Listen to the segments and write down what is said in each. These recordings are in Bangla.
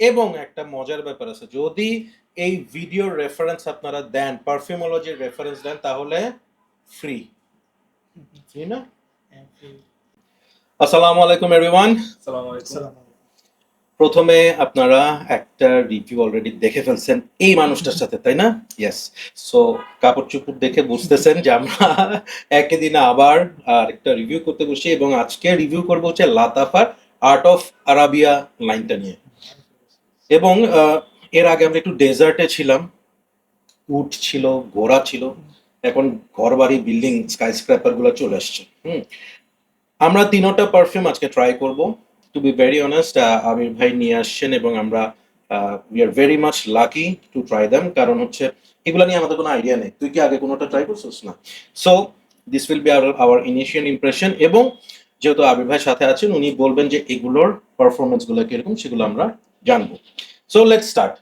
এবং একটা মজার ব্যাপার আছে যদি এই ভিডিওর রেফারেন্স আপনারা দেন পারফিউমোলজির রেফারেন্স দেন তাহলে ফ্রি ফ্রি না? আসসালামু আলাইকুম এভরিওয়ান প্রথমে আপনারা একটা রিভিউ অলরেডি দেখে ফেলছেন এই মানুষটার সাথে তাই না? ইয়েস সো কাপড় চুপড় দেখে বুঝতেছেন যে আমরা একই দিনে আবার একটা রিভিউ করতে বসি এবং আজকে রিভিউ করব হচ্ছে লাতাফার আর্ট অফ আরাবিয়া লাইনটা নিয়ে। এবং এর আগে আমরা একটু ডেজার্টে ছিলাম। উট ছিল, ঘোড়া ছিল। এখন ঘর বাড়ি বিল্ডিং স্কাই স্ক্র্যাপারগুলো চলে আসছে। হুম। আমরা তিনোটা পারফিউম আজকে ট্রাই করব। To be very honest Amir ভাই নিয়ে আসছেন এবং আমরা we are very much lucky to try them কারণ হচ্ছে, এগুলো নিয়ে আমাদের কোনো আইডিয়া নেই। তুই কি আগে কোনোটা ট্রাই করছিস? না। So this will be our our initial impression এবং যেহেতু আবির ভাই সাথে আছেন, উনি বলবেন যে এগুলোর পারফরমেন্সগুলো কীরকম, সেগুলো আমরা জানব। So let's start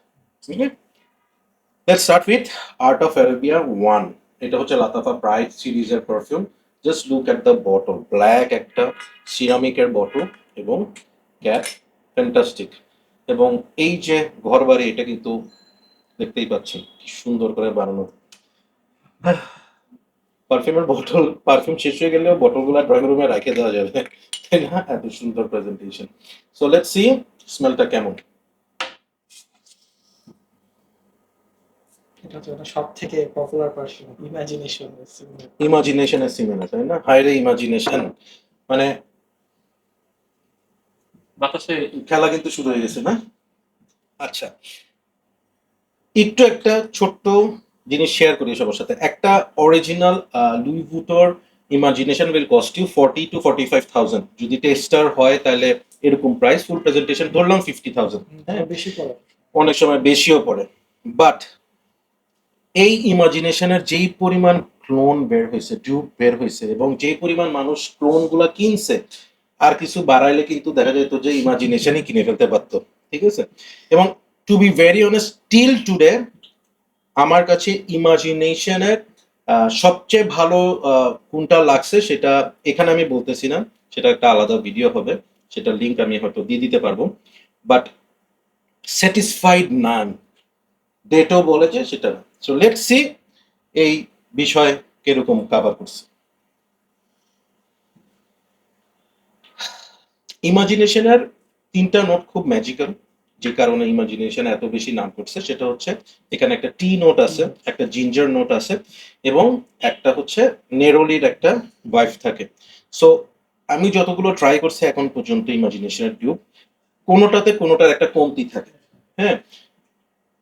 let's start with Art of Arabia one এটা হচ্ছে লাতাফা ব্রাইট সিরিজের perfume just look at the bottle black একটা সিরামিকের বটল এবং ক্যাপ ফ্যান্টাস্টিক এবং এই যে ঘর বাড়ি এটা কিন্তু দেখতেই পাচ্ছেন কি সুন্দর করে বানানো। পারফিউমের বটল পারফিউম শেষ হয়ে গেলেও বটলগুলো ড্রয়িং রুমে রেখে দেওয়া যাবে। তাই না? এত সুন্দর প্রেজেন্টেশন সো লেটস সি স্মেলটা কেমন। এটা হচ্ছে সব থেকে পপুলার পারফিউম ইমাজিনেশন ইমাজিনেশনের সিমেনা তাই না? হাইরে ইমাজিনেশন মানে বাতাসে খেলা কিন্তু শুরু হয়ে গেছে না? আচ্ছা। একটু একটা ছোট্ট জিনিস শেয়ার করি সবার সাথে। একটা original Louis ভুটোর imagination will cost you forty two forty five thousand যদি টেস্টার হয় তাহলে এরকম প্রাইস ফুল প্রেজেন্টেশন ধরলাম ফিফটি থাউজেন্ড হ্যাঁ? বেশি পড়ে। অনেক সময় বেশিও পড়ে। বাট এই ইমাজিনেশনের যেই পরিমাণ ক্লোন বের হয়েছে টিউব বের হয়েছে এবং যেই পরিমাণ মানুষ ক্লোনগুলা কিনছে, আর কিছু বাড়াইলে কিন্তু দেখা যেত যে ইমাজিনেশনই কিনে ফেলতে পারতো, ঠিক আছে? এবং to be very honest till today আমার কাছে ইমাজিনেশনের সবচেয়ে ভালো কোনটা লাগছে সেটা এখানে আমি বলতেছি না, সেটা একটা আলাদা ভিডিও হবে সেটা লিঙ্ক আমি হয়তো দিয়ে দিতে পারব বাট স্যাটিসফাইড না আমি ডেটও বলেছে সেটা না। সো লেট সি এই বিষয় কীরকম কাভার করছে। ইমাজিনেশনের তিনটা নোট খুব ম্যাজিক্যাল যে কারণে ইমাজিনেশন এত বেশি নাম করছে, সেটা হচ্ছে এখানে একটা টি নোট আছে, একটা জিঞ্জার নোট আছে, এবং একটা হচ্ছে নেরোলির একটা ওয়াইফ থাকে। সো আমি যতগুলো ট্রাই করছি এখন পর্যন্ত ইমাজিনেশনের টিউব কোনোটাতে কোনোটার একটা কমতি থাকে। হ্যাঁ?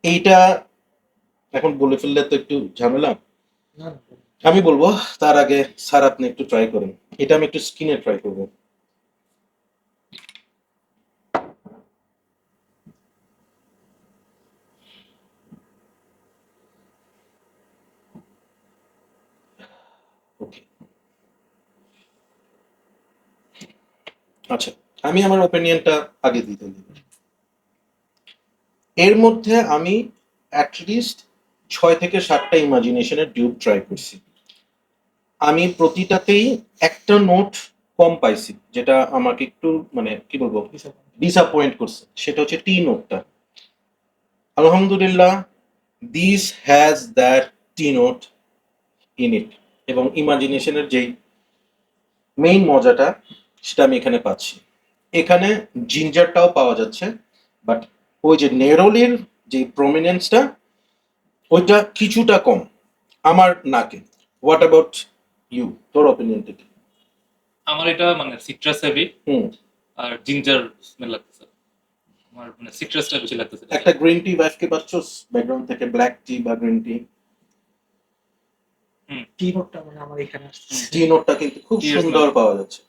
এইটা এখন বলে ফেললে তো একটু ঝামেলা? আমি বলব তার আগে স্যার আপনি একটু ট্রাই করেন। এটা আমি একটু স্কিনে ট্রাই করব। আচ্ছা আমি আমার ওপিনিয়নটা আগে দিতে দিই। এর মধ্যে আমি অ্যাটলিস্ট ছয় থেকে সাতটা ইমাজিনেশনের টিউব ট্রাই করছি। আমি প্রতিটাতেই একটা নোট কম পাইছি, যেটা আমাকে একটু মানে কি বলব। ডিসঅ্যাপয়েন্ট করছে। সেটা হচ্ছে টি। নোটটা আলহামদুলিল্লাহ this has that tea note in it এবং ইমাজিনেশনের যেই মেইন মজাটা, সেটা আমি এখানে পাচ্ছি। এখানে জিঞ্জারটাও পাওয়া যাচ্ছে বাট ওই যে নেরোলির যে প্রমিনেন্সটা ওইটা কিছুটা কম। আমার নাকে। হোয়াট অ্যাবাউট ইউ তোর অপিনিয়নটা থেকে আমার এটা মানে সিট্রাস হেভি হুম। আর জিঞ্জার স্মেল লাগতেছে। আমার মানে সিট্রাসটা বেশি লাগতেছে। একটা গ্রিন টি ওয়াইফকে পাচ্ছস ব্যাকগ্রাউন্ড থেকে ব্ল্যাক টি বা গ্রিন টি টি নোটটা মানে আমার এখানে আসছে। টি নোটটা কিন্তু খুব সুন্দর পাওয়া যাচ্ছে।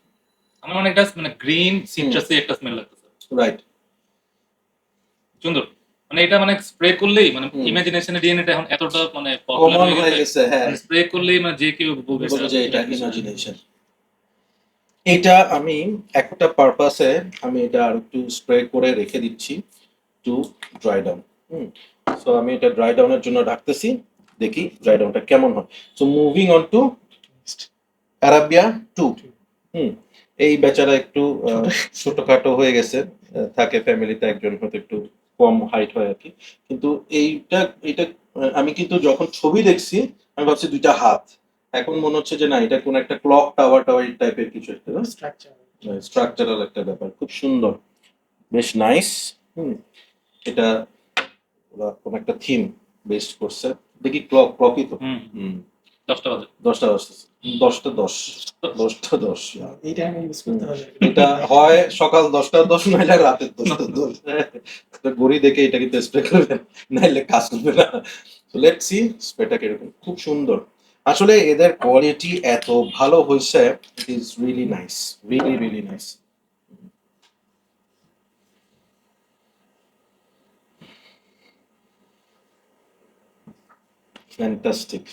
আমার অনেকটা মানে গ্রিন সিট্রাসে একটা স্মেল লাগতেছে। রাইট সুন্দর? মানে এটা মানে স্প্রে করলেই মানে হুম। ইমাজিনেশনের ডিএনএটা এখন এতটা মানে পপুলার হয়ে গেছে। হ্যাঁ স্প্রে করলেই মানে যে কেউ বলব যে এটা ইমাজিনেশন এটা আমি একটা পারপাসে আমি এটা আর একটু স্প্রে করে রেখে দিচ্ছি to dry down hmm. So আমি এটা ড্রাই ডাউনের জন্য রাখতেছি দেখি ড্রাই ডাউনটা কেমন হয়। So moving on to Arabia two hmm. এই বেচারা একটু আহ, ছোটখাটো হয়ে গেছে থাকে ফ্যামিলিতে একজন হয়তো একটু কম হাইট হয় আর কি। কিন্তু এইটা এটা আমি কিন্তু যখন ছবি দেখছি আমি ভাবছি দুইটা হাত। এখন মনে হচ্ছে যে না এটা কোন একটা ক্লক টাওয়ার টাওয়ার টাইপের কিছু একটা। স্ট্রাকচার স্ট্রাকচারাল একটা ব্যাপার খুব সুন্দর। বেশ নাইস হুম। এটা ওরা কোন একটা থিম বেস্ট করছে। দেখি ক্লক ক্লকই তো। হুম। হুম। দশটা বাজে। দশটা দশ দশটা দশ। দশটা দশ। এই টাইমে ইউজ করতে হবে। এটা হয় সকাল দশটা দশ নাইলে রাতের দশটা দশ। ঘড়ি দেখে এটা কিন্তু স্প্রে করবেন নাইলে কাজ করবে না। লেট সি স্প্রেটা কীরকম। খুব সুন্দর। আসলে এদের কোয়ালিটি এত ভালো হয়েছে it is really nice really really nice fantastic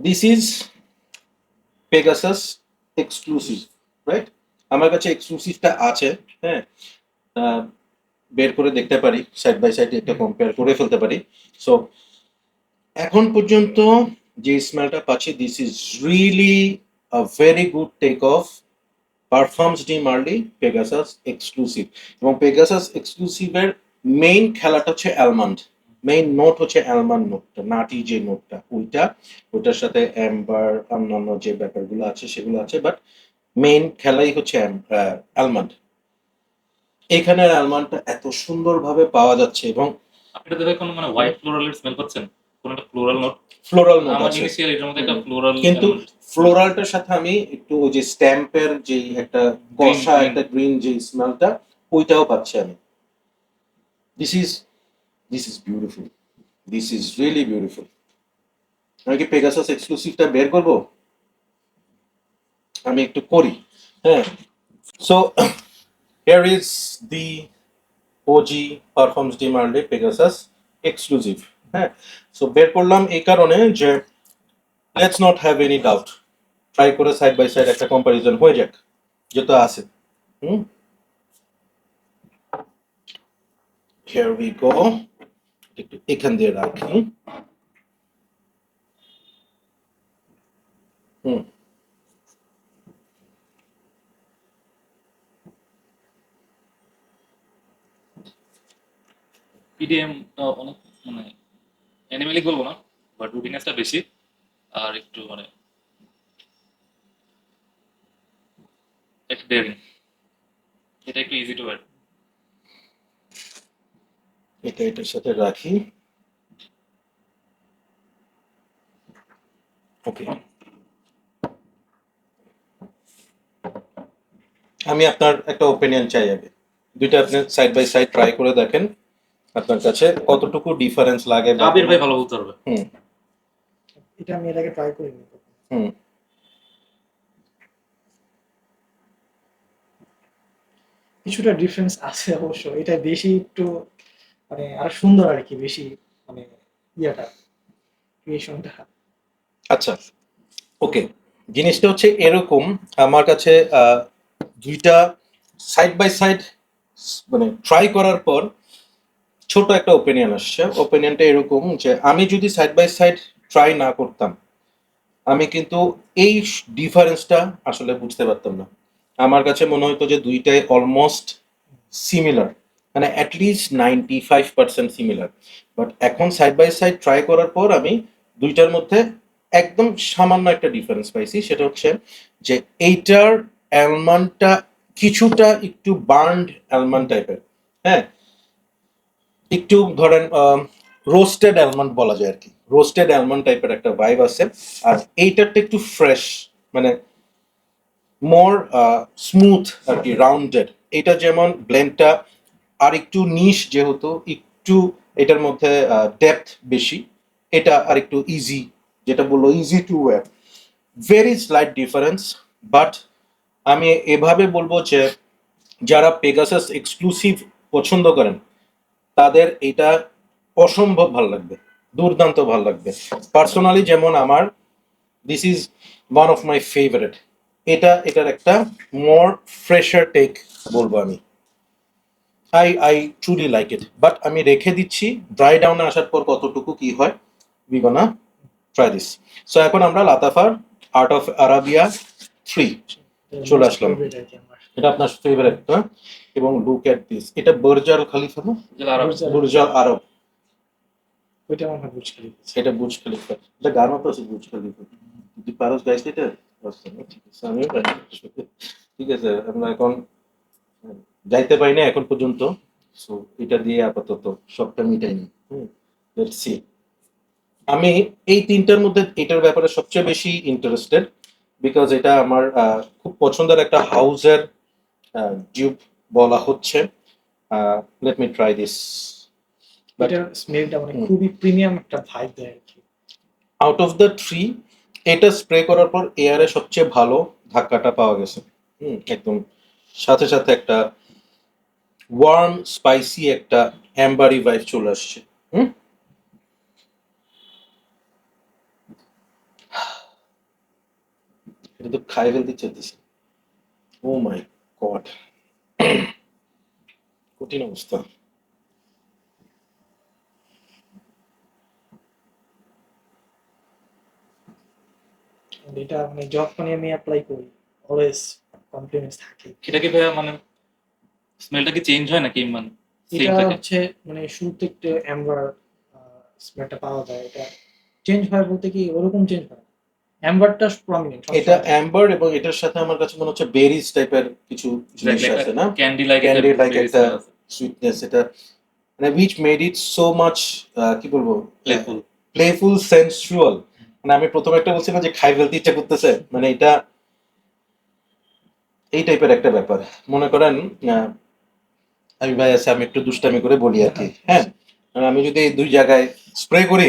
this is Pegasus exclusive right আমার কাছে এক্সক্লুসিভটা আছে হ্যাঁ? বের করে দেখতে পারি সাইড বাই সাইড একটা কম্পেয়ার করে ফেলতে পারি। সো এখন পর্যন্ত যে স্মেলটা পাচ্ছি this is really a very good take off Parfums de Marly Pegasus exclusive এবং পেগাসাস এক্সক্লুসিভের মেইন খেলাটা হচ্ছে অ্যালমন্ড মেইন নোট হচ্ছে অ্যালমান নোটটা নাটি যে নোটটা ওইটা ওইটার সাথে অ্যাম্বার অন্যান্য যে ব্যাপারগুলো আছে সেগুলো আছে বাট মেইন খেলাই হচ্ছে অ্যালমন্ড এখানে অ্যালমন্ডটা এত সুন্দরভাবে পাওয়া যাচ্ছে এবং আপনি দেখে কোনো মানে হোয়াইট ফ্লোরালের স্মেল পাচ্ছেন কোন একটা ফ্লোরাল নোট ফ্লোরাল নোট আমার ইনিশিয়াল এটার মধ্যে একটা ফ্লোরাল কিন্তু ফ্লোরালটার সাথে আমি একটু ওই যে স্ট্যাম্পের যে একটা কষা একটা গ্রিন যে স্মেলটা ওইটাও পাচ্ছি আমি। This is this is beautiful this is really beautiful আমি কি পেগাসাস এক্সক্লুসিভটা বের করব? আমি একটু করি হ্যাঁ? So here is the OG Parfums de Marly Pegasus exclusive হ্যাঁ? সো বের করলাম এই কারণে যে let's not have any doubt try করে সাইড বাই সাইড একটা কম্পারিজন হয়ে যাক যেটা আছে। হুম? হিয়ার উই গো একটু এখান দিয়ে রাখি। হুম। অনেক মানে অ্যানিমেলিক বলব না বাট রুটিনেসটা বেশি, আর একটু মানে এটা একটু ইজি টু অ্যাড এটা এটার সাথে রাখি। ওকে। আমি আপনার একটা ওপিনিয়ন চাই আগে। দুইটা আপনি সাইড বাই সাইড ট্রাই করে দেখেন আপনার কাছে কতটুকু ডিফারেন্স লাগে আবির ভাই ভালো বলতে পারবে। হুম। এটা আমি এর আগে ট্রাই করিনি। হুম। কিছুটা ডিফারেন্স আছে অবশ্য। এটা বেশি একটু মানে আরও সুন্দর আর কি বেশি মানে ইয়েটা ক্রিয়েশনটা আচ্ছা ওকে জিনিসটা হচ্ছে এরকম, আমার কাছে দুইটা সাইড বাই সাইড মানে ট্রাই করার পর ছোট একটা ওপিনিয়ন আসছে। ওপিনিয়নটা এরকম যে আমি যদি সাইড বাই সাইড ট্রাই না করতাম, আমি কিন্তু এই ডিফারেন্সটা আসলে বুঝতে পারতাম না। আমার কাছে মনে হতো যে দুইটাই অলমোস্ট সিমিলার মানে at least ninety five percent similar but এখন সাইড বাই সাইড ট্রাই করার পর আমি দুইটার মধ্যে একদম সামান্য একটা ডিফারেন্স পাইছি, সেটা হচ্ছে যে এইটার অ্যালমন্ডটা কিছুটা একটু বার্নড অ্যালমন্ড টাইপের হ্যাঁ? একটু ধরেন রোস্টেড অ্যালমন্ড বলা যায় আর কি রোস্টেড অ্যালমন্ড টাইপের একটা ভাইব আছে। আর এইটারটা একটু ফ্রেশ মানে মোর স্মুথ আর কি রাউন্ডেড এটা যেমন ব্লেন্ডটা আর একটু নিশ যেহেতু, একটু এটার মধ্যে ডেপথ বেশি, এটা আর একটু ইজি যেটা বলল easy to wear very slight difference but আমি এভাবে বলব যে যারা পেগাসাস এক্সক্লুসিভ পছন্দ করেন, তাদের এটা অসম্ভব ভালো লাগবে, দুর্দান্ত ভালো লাগবে। পার্সোনালি যেমন আমার this is one of my favourite এটা, এটার একটা মোর ফ্রেশার টেক বলব আমি। I I truly like it but আমি রেখে দিচ্ছি ড্রাই ডাউনে আসার পর কতটুকু কি হয় we gonna try this so এখন আমরা লাতাফার আর্ট অফ আরাবিয়া থ্রি চলে আসলাম। এটা আপনার ফেভারিট না এবং লুক এট দিস এটা বর্জাল খালিফা না? যেটা আরও বুর্জ- আরব আমার হয় খলিফা। এটা বুর্জ খলিফা এটা গান মতো আছে বুর্জ খলিফা তুই পারস গাইস এটা? ঠিক আছে ঠিক আছে আমরা এখন যাইতে পারি না এখন পর্যন্ত। সো এটা দিয়ে আপাতত সবটা মিটাইনি লেটস সি আমি এই তিনটার মধ্যে এটার ব্যাপারে সবচেয়ে বেশি ইন্টারেস্টেড বিকজ এটা আমার খুব পছন্দের একটা হাউজের টিউব বলা হচ্ছে। লেট মি ট্রাই দিস স্মেলটা মানে খুবই প্রিমিয়াম একটা ভাইব দেয় আউট অফ দ্য থ্রি এটা স্প্রে করার পর এয়ারে সবচেয়ে ভালো ধাক্কাটা পাওয়া গেছে। হুম একদম সাথে সাথে একটা ওয়ার্ম স্পাইসি একটা অ্যাম্বারি ভাইব চলে আসছে হুম? এটা তো খাই ফেলতে চাইতেছি। ও মাই গড কঠিন অবস্থা। এটা মানে যখনই আমি অ্যাপ্লাই করি অলওয়েজ কমপ্লিমেন্টস থাকে। এটা কি ভাইয়া মানে স্মেলটা কি চেঞ্জ হয় নাকি মানে এটা হচ্ছে মানে শুরুতে একটু অ্যাম্বার স্মেলটা পাওয়া যায়। এটা চেঞ্জ হয় বলতে কি ওরকম চেঞ্জ হয় অ্যাম্বারটা প্রমিনেন্ট এটা অ্যাম্বার এবং এটার সাথে আমার কাছে মনে হচ্ছে বেরিজ টাইপের কিছু জিনিস আছে না? ক্যান্ডি লাইক Candy like একটা সুইটনেস এটা মানে which made it so much কি বলব? প্লেফুল প্লেফুল সেন্সুয়াল মানে আমি প্রথমে একটা বলছিলাম যে খাই ফেলতে ইচ্ছা করতেছে। মানে এটা এই টাইপের একটা ব্যাপার। মনে করেন আহ, আমি ভাই আছে আমি একটু দুষ্টামি করে বলি আর কি হ্যাঁ? মানে আমি যদি এই দুই জায়গায় স্প্রে করি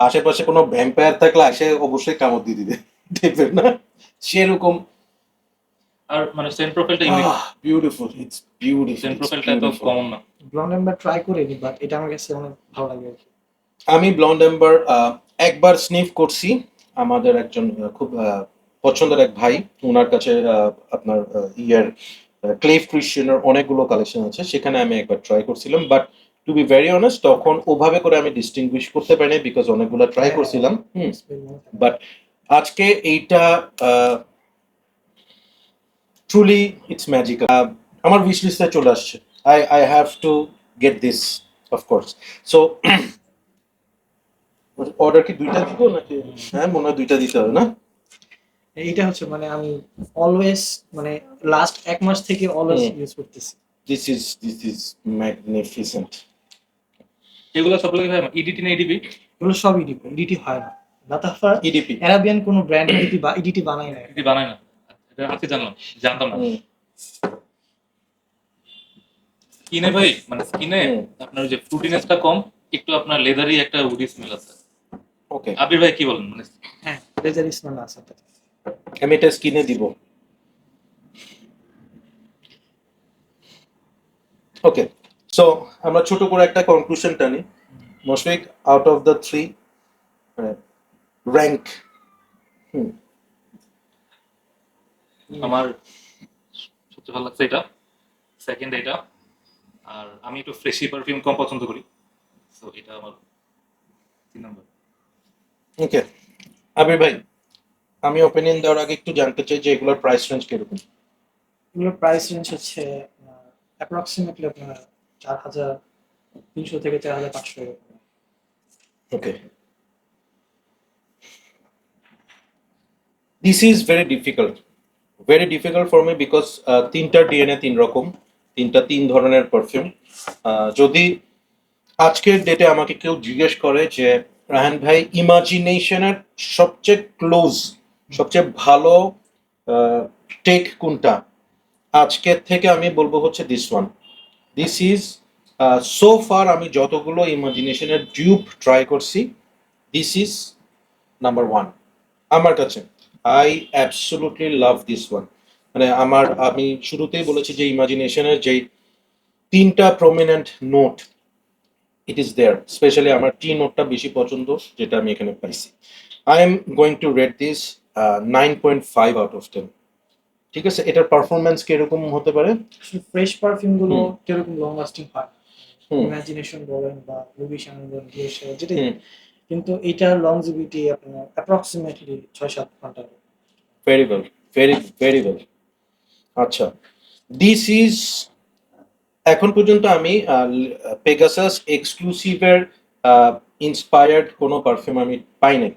আশেপাশে কোনো ভ্যাম্পায়ার থাকলে আসে অবশ্যই কামড় দিয়ে দিবে। টাইপের না? সেরকম আর মানে সেন্ট প্রোফাইলটা unique beautiful it's beautiful scent প্রোফাইলটা তো কমন না। ব্লন্ড অ্যাম্বার ট্রাই করিনি বাট এটা আমার কাছে অনেক ভালো লাগে আর কি। আমি ব্লন্ড এম্বার একবার স্নিফ করছি আমাদের একজন খুব আহ, পছন্দের এক ভাই ওনার কাছে আহ, আপনার ইয়ার ক্লেভ ক্রিশ্চিয়ানের অনেকগুলো কালেকশন আছে, সেখানে আমি একবার ট্রাই করছিলাম but to be very honest তখন ওভাবে করে আমি ডিস্টিংগুইশ করতে পারিনি বিকজ অনেকগুলো ট্রাই করছিলাম। বাট আজকে এইটা ট্রুলি ইটস ম্যাজিক আমার উইশ লিস্টে চলে আসছে। I I have to get this of course so order কি দুইটা দিব নাকি? হ্যাঁ মনে হয় দুইটা দিতে হবে না? এইটা হচ্ছে মানে আমি অলওয়েজ মানে লাস্ট এক মাস থেকে অলওয়েজ ইউজ করতেছি। This is this is magnificent এগুলো সবগুলো ভাই ইডিটি না ইডিপি এগুলো সব ইডিপি ইডিটি হয় না। লাতাফার ইডিপি অ্যারাবিয়ান কোনো ব্র্যান্ড ইডিটি বা ইডিটি বানায় না ইডিটি বানায় না। এটা আজকে জানলাম জানতাম না। স্কিনে ভাই মানে স্কিনে আপনার যে ফ্রুটিনেসটা কম একটু আপনার লেদারি একটা উডি স্মেল আছে। ওকে আবির ভাই কি বলেন? মানে হ্যাঁ লেজার স্মেল আছে। আমি এটা স্কিনে দিব। ওকে সো আমরা ছোট করে একটা কনক্লুশন টানি Mushfiq out of the three rank hmm. আমার সবচেয়ে ভালো লাগছে এটা সেকেন্ড এটা। আর আমি একটু ফ্রেশি পারফিউম কম পছন্দ করি। সো এটা আমার তিন নম্বর। ওকে আবির ভাই। আমি ওপিনিয়ন দেওয়ার আগে একটু জানতে চাই যে এগুলোর প্রাইস রেঞ্জ কীরকম এগুলোর প্রাইস রেঞ্জ হচ্ছে অ্যাপ্রক্সিমেটলি আপনার চার হাজার তিনশো থেকে চার হাজার পাঁচশো Okay. This is very. Very difficult for me because uh, তিনটা ডিএনএ তিন রকম তিনটা তিন ধরনের পারফিউম যদি আজকের ডেটে আমাকে কেউ জিজ্ঞেস করে যে রাহান ভাই ইমাজিনেশনের সবচেয়ে ক্লোজ সবচেয়ে ভালো টেক কোনটা? আজকের থেকে আমি বলব হচ্ছে this one this is so far আমি যতগুলো ইমাজিনেশনের ডিউব ট্রাই করছি দিস ইজ নাম্বার ওয়ান আমার কাছে I absolutely love this one মানে আমার, আমি শুরুতেই বলেছি যে ইমাজিনেশনের যেই তিনটা prominent note it is there specially আমার টি নোটটা বেশি পছন্দ, যেটা আমি এখানে পাইছি। I am going to rate this nine point five out of ten ঠিক আছে? এটার পারফরমেন্স কীরকম হতে পারে? ফ্রেশ পারফিউমগুলো। কীরকম লং লাস্টিং হয়? ইমাজিনেশন বলেন বা লুবিশন বলেন ডিওশন যেটাই হুম। কিন্তু এটার লংজিভিটি আপনার অ্যাপ্রক্সিমেটলি ছয় সাত ঘণ্টা very well very very well আচ্ছা দিস ইজ এখন পর্যন্ত আমি পেগাসাস এক্সক্লুসিভের ইন্সপায়ার্ড কোনো পারফিউম আমি পাই নাই।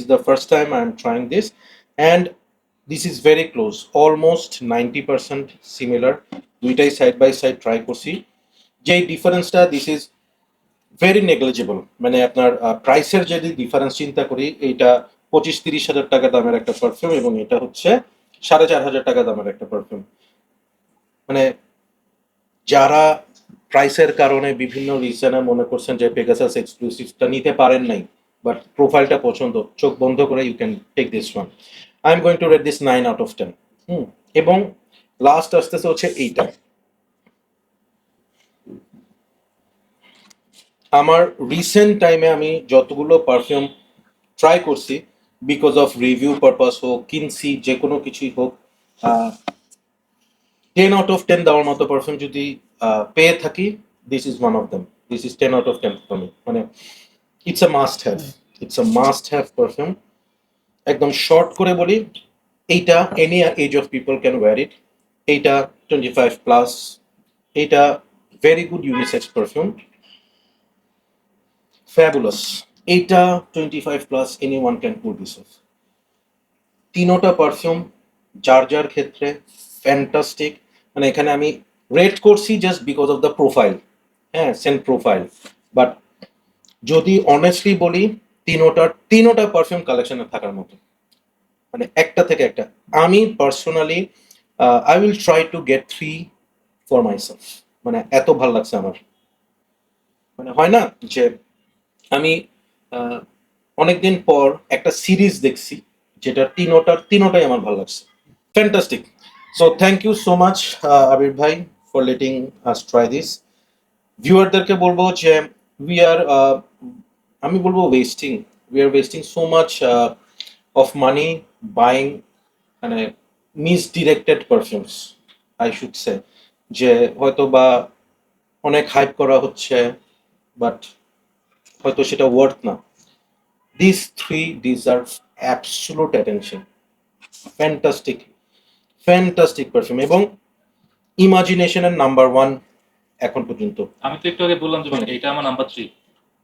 Is the first time I am trying this and this is very close almost ninety percent similar দুইটাই সাইড বাই সাইড ট্রাই করছি। যেই ডিফারেন্সটা দিস ইজ ভেরি নেগলিজিবল মানে আপনার প্রাইসের যদি ডিফারেন্স চিন্তা করি, এইটা পঁচিশ তিরিশ হাজার টাকা দামের একটা পারফিউম এবং এটা হচ্ছে সাড়ে চার হাজার টাকা দামের একটা পারফিউম মানে যারা প্রাইসের কারণে বিভিন্ন রিজনে মনে করছেন যে পেগাসাস এক্সক্লুসিভটা নিতে পারেন নাই বাট প্রোফাইলটা পছন্দ, চোখ বন্ধ করে you can take this one I am going to rate this nine out of ten hmm, এবং লাস্ট আসতেছে হচ্ছে এইটা। আমার রিসেন্ট টাইমে আমি যতগুলো পারফিউম ট্রাই করছি বিকজ অফ রিভিউ পারপাস হোক, কিনছি, যে কোনো কিছুই হোক টেন আউট অফ টেন দেওয়ার মতো পারফিউম যদি পেয়ে থাকি this is one of them this is ten out of ten for me মানে it's a must have it's a must have perfume একদম শর্ট করে বলি, এইটা any age of people can wear it এইটা টোয়েন্টি ফাইভ প্লাস এইটা very good unisex perfume fabulous এইটা twenty five plus any one can put this of তিনোটা পারফিউম যার যার ক্ষেত্রে ফ্যান্টাস্টিক মানে এখানে আমি রেড করছি just because of the profile হ্যাঁ সেন্ট প্রোফাইল বাট যদি অনেস্টলি বলি, তিনোটার, তিনোটা পারফিউম কালেকশনে থাকার মতো। মানে একটা থেকে একটা। আমি personally I will try to get three for myself মানে এত ভালো লাগছে আমার। মানে হয় না যে আমি অনেকদিন পর একটা সিরিজ দেখছি, যেটা তিনোটার, তিনোটাই আমার ভালো লাগছে। Fantastic so thank you so much Abir ভাই for letting us try this ভিউয়ারদেরকে বলব যে উই আর আমি বলব wasting we are wasting so much of money buying মানে misdirected perfumes I should say যে হয়তো বা অনেক হাইপ করা হচ্ছে বাট হয়তো সেটা ওয়ার্থ না। This three deserve absolute attention fantastic fantastic perfume এবং ইমাজিনেশনের নাম্বার ওয়ান এখন পর্যন্ত। আমি তো একটু আগে বললাম যে মানে এটা আমার নাম্বার থ্রি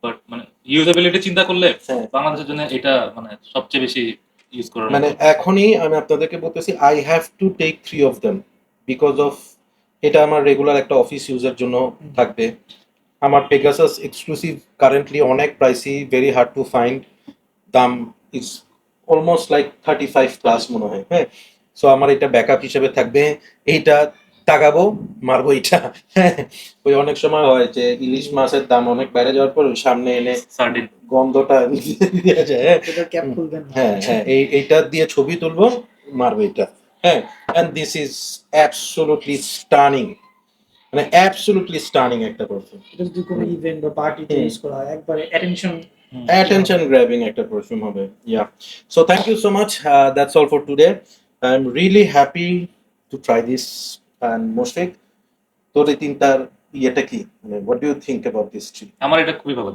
বাট মানে ইউজেবিলিটি চিন্তা করলে হ্যাঁ। বাংলাদেশের জন্য এটা মানে সবচেয়ে বেশি ইউজ করার মানে। এখনই আমি আপনাদেরকে বলতেছি I have to take three of them because of এটা আমার রেগুলার একটা অফিস ইউজের জন্য থাকবে। আমার পেগাসাস এক্সক্লুসিভ কারেন্টলি অনেক pricey very hard to find দাম is almost like thirty five plus মনে হয় হ্যাঁ। সো আমার এটা ব্যাকআপ হিসেবে থাকবে। এইটা তাকাবো মারবো এটা। ওই অনেক সময় হয় যে ইলিশ মাছের দাম অনেক বেড়ে যাওয়ার পর সামনে এনে গন্ধটা হ্যাঁ। এটা ক্যাপ খুলবেন না। হ্যাঁ হ্যাঁ এই এইটা দিয়ে ছবি তুলবো মারবো এটা হ্যাঁ। And this is absolutely stunning মানে অ্যাবসোলুটলি স্টানিং একটা পারফিউম এটা যদি কোনো ইভেন্ট বা পার্টিতে ইউজ করা হয় একবারে অ্যাটেনশন attention grabbing একটা পারফিউম হবে yeah so thank you so much uh, that's all for today i'm really happy to try this and Mushfiq তোর এই তিনটার ইয়েটা কি? মানে what do you think about this tree আমার এটা খুবই ভালো।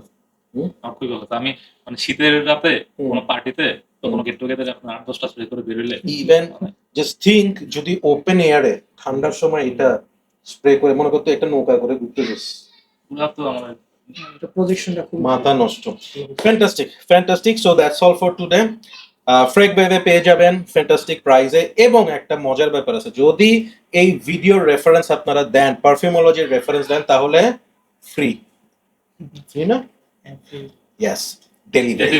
আমার খুবই ভালো আমি মানে শীতের রাতে কোনো পার্টিতে কোনো গেট টুগেদারে আপনার আট দশটা স্প্রে করে বেরোলে Even মানে জাস্ট থিঙ্ক যদি ওপেন এয়ারে ঠান্ডার সময় এটা স্প্রে করে মনে করতো একটা নৌকা করে ঘুরতে যাস। পুরা তো আমার প্রজেকশনটা খুব মাথা নষ্ট। Fantastic fantastic so that's all for today ফ্রেক বেবে পেয়ে যাবেন ফ্যান্টাস্টিক প্রাইজে এবং একটা মজার ব্যাপার আছে যদি এই ভিডিওর রেফারেন্স আপনারা দেন পারফিউমোলজির রেফারেন্স দেন তাহলে ফ্রি ফ্রি না ইয়েস ডেলিভারি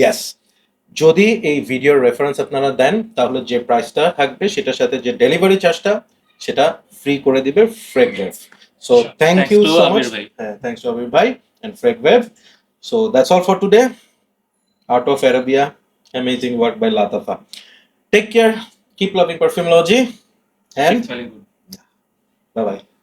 ইয়েস যদি এই ভিডিওর রেফারেন্স আপনারা দেন তাহলে যে প্রাইসটা থাকবে সেটার সাথে যে ডেলিভারি চার্জটা সেটা ফ্রি করে দিবে ফ্রেক wave so. Thank you so much. Thanks to Abir ভাই Fred Web. So that's all for today. Out of Arabia, amazing work by Latafa. Take care, keep loving Perfumology, and bye bye.